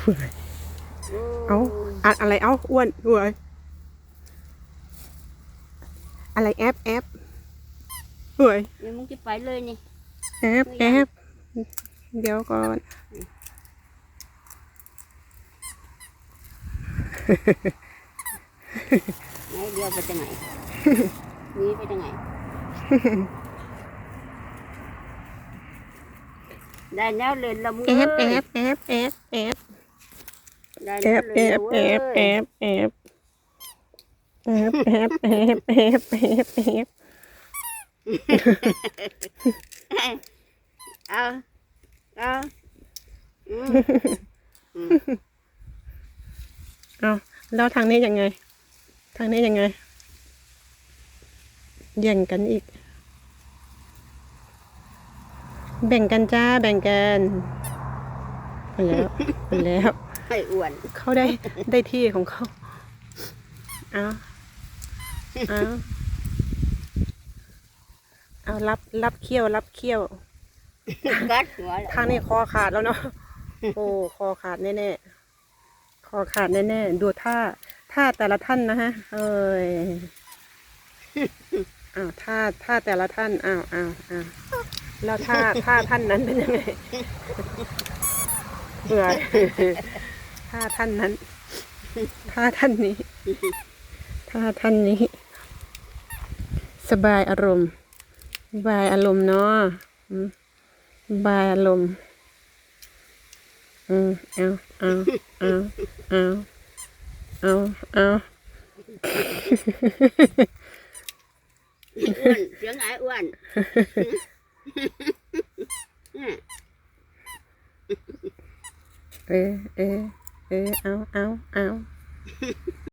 เฮ้ยเอาอะอะไรเอาอ้วนเฮ้ยอะไรแอปแอปเฮ้ยเดี๋ยวมึงจะไปเลยนี่แอปแอปเดี๋ยวก่อนไหนเดียวไปจังไหนหนี่ไปจังไหน ได้แล้วเลยละมึงแอเอ้ปยแอปแอปแอปแอปได้แอแล้วปเลแอยปละแอเว้ยปแอปแอปแอปแอปแอปแอปแอปแอปเอาเอาอืมเอาแล้วทางนี้ยังไง ทางนี้ยังไงแย่งกันอีก แบ่งกันจ้าแบ่งกันไปแล้วไปแล้วให้อ้วนเขาได้ได้ที่ของเขาเอาเอาเอารับรับเขี้ยวรับเขี้ยวกัดหัวแล้วทางนี้คอขาดแล้วเนาะโอ้คอขาดแน่ๆคอขาดแน่ๆดูท่าท่าแต่ละท่านนะฮะเอ้ยอ้าวท่าท่าแต่ละท่านอ้าวอ้าวอ้าว แล้วท่าท่าท่านนั้นเป็นยังไงเบื่อท่าท่านนั้นท่าท่านนี้ท่าท่านนี้ สบายอารมณ์สบายอารมณ์เนาะอืมบายอารมณ์อืมเอาเอาเอาเอาเอาเอาอ้วนเสียงไอ้อ้วน เออเออเออเอาเอาเอา